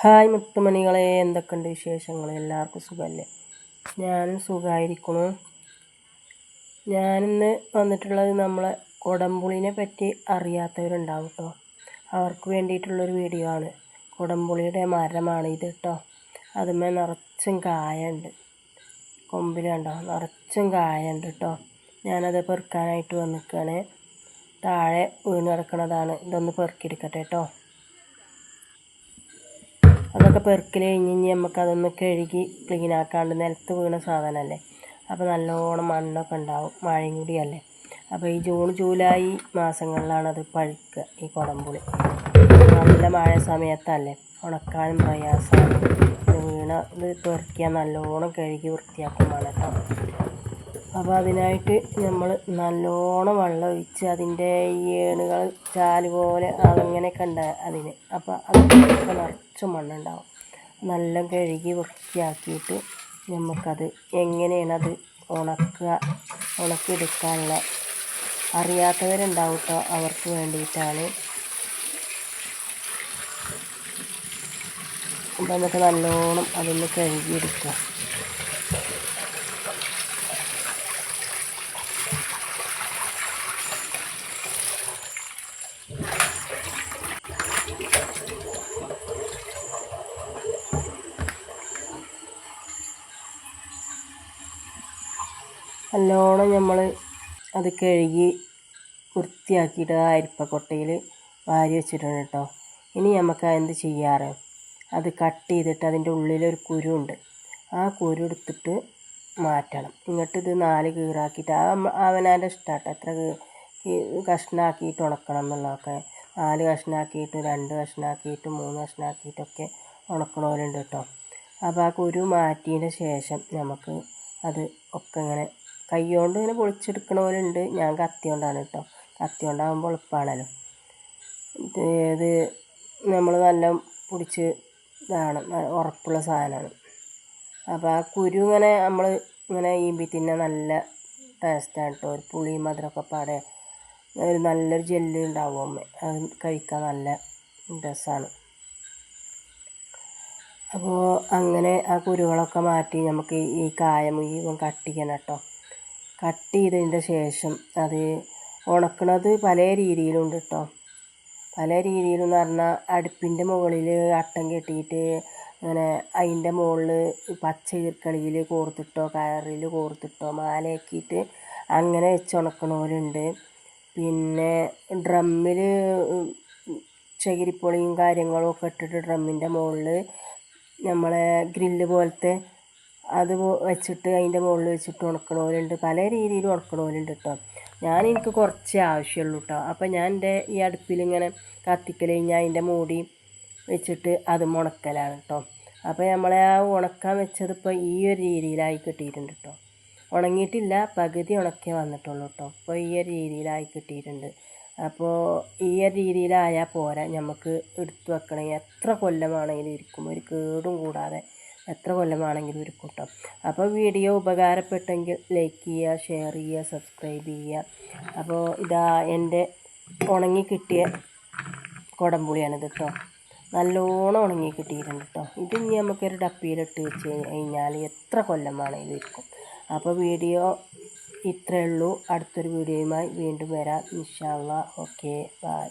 Hi മുത്തുമണികളെ എന്തൊക്കെയുണ്ട് വിശേഷങ്ങൾ എല്ലാവർക്കും സുഖമല്ലേ? ഞാനും സുഖമായിരിക്കണു ഞാനിന്ന് വന്നിട്ടുള്ളത് നമ്മളെ കൊടംപുളിനെ പറ്റി അറിയാത്തവരുണ്ടാവും കേട്ടോ അവർക്ക് വേണ്ടിയിട്ടുള്ളൊരു വീഡിയോ ആണ്. കൊടംപുളിയുടെ മരമാണ് ഇത് കേട്ടോ അതുമേ നിറച്ചും കായുണ്ട് കൊമ്പിൽ കണ്ടോ? നിറച്ചും കായുണ്ട് കേട്ടോ ഞാനത് പെറുക്കാനായിട്ട് വന്നിക്കുകയാണ് താഴെ വീണ് കിടക്കുന്നതാണ് ഇതൊന്ന് പെറുക്കിയെടുക്കട്ടെ കേട്ടോ അതൊക്കെ പെറുക്കൽ കഴിഞ്ഞ് കഴിഞ്ഞ് നമുക്ക് അതൊന്ന് കഴുകി ക്ലീൻ ആക്കാണ്ട് നിലത്ത് വീണ സാധനമല്ലേ അപ്പോൾ നല്ലോണം മണ്ണൊക്കെ ഉണ്ടാവും മഴയും കൂടിയല്ലേ? അപ്പോൾ ഈ ജൂൺ ജൂലൈ മാസങ്ങളിലാണ് അത് പഴുക്കുക ഈ കുടംപുളി. നല്ല മഴ സമയത്തല്ലേ? ഉണക്കാനും പ്രയാസമാണ്. വീണ ഇത് പെറുക്കിയാൽ നല്ലോണം കഴുകി വൃത്തിയാക്കും കേട്ടോ. അപ്പോൾ അതിനായിട്ട് നമ്മൾ നല്ലോണം വെള്ളം ഒഴിച്ച് അതിന്റെ ഈ ഏണുകൾ ചാൽ പോലെ അതങ്ങനെയൊക്കെ ഉണ്ട് അതിന്. അപ്പോൾ അതൊക്കെ നിറച്ചും മണ്ണുണ്ടാവും. നല്ല കഴുകി വൃത്തിയാക്കിയിട്ട് നമുക്കത് എങ്ങനെയാണ് അത് ഉണക്കുക ഉണക്കിയെടുക്കാനുള്ള അറിയാത്തവരുണ്ടാവും അവർക്ക് വേണ്ടിയിട്ടാണ്. അപ്പം നമുക്ക് നല്ലോണം അതൊന്ന് കഴുകിയെടുക്കാം. നല്ലോണം നമ്മൾ അത് കഴുകി വൃത്തിയാക്കിയിട്ട് ആ അരിപ്പക്കൊട്ടയിൽ വാരി വെച്ചിട്ടുണ്ട് കേട്ടോ ഇനി നമുക്ക് എന്ത് ചെയ്യാറ്? അത് കട്ട് ചെയ്തിട്ട് അതിന്റെ ഉള്ളിലൊരു കുരുണ്ട്. ആ കുരു എടുത്തിട്ട് മാറ്റണം. ഇങ്ങോട്ട് ഇത് നാല് കീറാക്കിയിട്ട് ആ അവനാന്റെ ഇഷ്ടമാട്ടോ എത്ര കഷ്ണാക്കിയിട്ട് ഉണക്കണം എന്നുള്ളതൊക്കെ. നാല് കഷ്ണാക്കിയിട്ട് രണ്ട് കഷ്ണാക്കിയിട്ട് മൂന്ന് കഷ്ണാക്കിയിട്ടൊക്കെ ഉണക്കണവരുണ്ട് കേട്ടോ അപ്പോൾ ആ കുരു മാറ്റിയതിന് ശേഷം നമുക്ക് അത് ഒക്കെ ഇങ്ങനെ കൈകൊണ്ട് ഇങ്ങനെ പൊളിച്ചെടുക്കണവരുണ്ട് ഞാൻ കത്തി കൊണ്ടാണ് കേട്ടോ കത്തി കൊണ്ടാകുമ്പോൾ എളുപ്പമാണല്ലോ ഇത് നമ്മൾ നല്ല പൊടിച്ച് ഇതാണ് ഉറപ്പുള്ള സാധനമാണ്. അപ്പോൾ ആ കുരു ഇങ്ങനെ നമ്മൾ ഇങ്ങനെ ഈമ്പി തിന്നെ നല്ല ടേസ്റ്റാണ് കേട്ടോ ഒരു പുളി മധുരമൊക്കെ പാടെ ഒരു നല്ലൊരു ജെല്ല് ഉണ്ടാവും അമ്മ. അത് കഴിക്കാൻ നല്ല രസമാണ് അപ്പോൾ അങ്ങനെ ആ കുരുകളൊക്കെ മാറ്റി നമുക്ക് ഈ കായ മുഴുവൻ കട്ടിക്കണം കേട്ടോ കട്ട് ചെയ്തതിന്റെ ശേഷം അത് ഉണക്കണത് പല രീതിയിലുണ്ട് കേട്ടോ പല രീതിയിലെന്ന് പറഞ്ഞാൽ അടുപ്പിന്റെ മുകളിൽ അട്ടം കെട്ടിയിട്ട് അങ്ങനെ അതിന്റെ മുകളിൽ പച്ച ഈർക്കളിയിൽ കോർത്തിട്ടോ കയറിൽ കോർത്തിട്ടോ മാലയാക്കിയിട്ട് അങ്ങനെ വെച്ച് ഉണക്കണവരുണ്ട്. പിന്നെ ഡ്രമ്മിൽ ചകിരിപ്പൊളിയും കാര്യങ്ങളും ഒക്കെ ഇട്ടിട്ട് ഡ്രമ്മിന്റെ മുകളിൽ നമ്മളെ ഗ്രില്ല് പോലത്തെ അത് വെച്ചിട്ട് അതിന്റെ മുകളിൽ വെച്ചിട്ട് ഉണക്കണോലുണ്ട് പല രീതിയിൽ ഉണക്കണോലുണ്ട് കേട്ടോ ഞാൻ എനിക്ക് കുറച്ചേ ആവശ്യമുള്ളൂ കേട്ടോ അപ്പോൾ ഞാൻ എന്റെ ഈ അടുപ്പിലിങ്ങനെ കത്തിക്കൽ കഴിഞ്ഞാൽ അതിന്റെ മൂടി വെച്ചിട്ട് അത് മുണക്കലാണ് കേട്ടോ അപ്പോൾ നമ്മളെ ആ ഉണക്കാൻ വെച്ചത് ഇപ്പോൾ ഈ ഒരു രീതിയിലായി കിട്ടിയിട്ടുണ്ട് കേട്ടോ ഉണങ്ങിയിട്ടില്ല പകുതി ഉണക്കേ വന്നിട്ടുള്ളൂ കേട്ടോ അപ്പോൾ ഈ ഒരു രീതിയിലായി കിട്ടിയിട്ടുണ്ട്. അപ്പോൾ ഈ ഒരു രീതിയിലായാൽ പോരാ. നമുക്ക് എടുത്തു വെക്കണമെങ്കിൽ എത്ര കൊല്ലമാണെങ്കിലും ഇരിക്കും. ഒരു കേടും കൂടാതെ. എത്ര കൊല്ലമാണെങ്കിലും ഇരിക്കും കേട്ടോ. അപ്പോൾ വീഡിയോ ഉപകാരപ്പെട്ടെങ്കിൽ ലൈക്ക് ചെയ്യുക ഷെയർ ചെയ്യുക സബ്സ്ക്രൈബ് ചെയ്യുക. അപ്പോൾ ഇതാ എന്റെ ഉണങ്ങി കിട്ടിയ കുടംപുളിയാണിത് കേട്ടോ. നല്ലോണം ഉണങ്ങി കിട്ടിയിട്ടുണ്ട് കേട്ടോ. ഇത് ഇനി നമുക്കൊരു ഡപ്പിയിലിട്ട് വെച്ച് കഴിഞ്ഞാൽ എത്ര കൊല്ലമാണെങ്കിലും ഇരിക്കും. അപ്പോൾ വീഡിയോ ഇത്രയേ ഉള്ളൂ. അടുത്തൊരു വീഡിയോയുമായി വീണ്ടും വരാം. Inshallah okay bye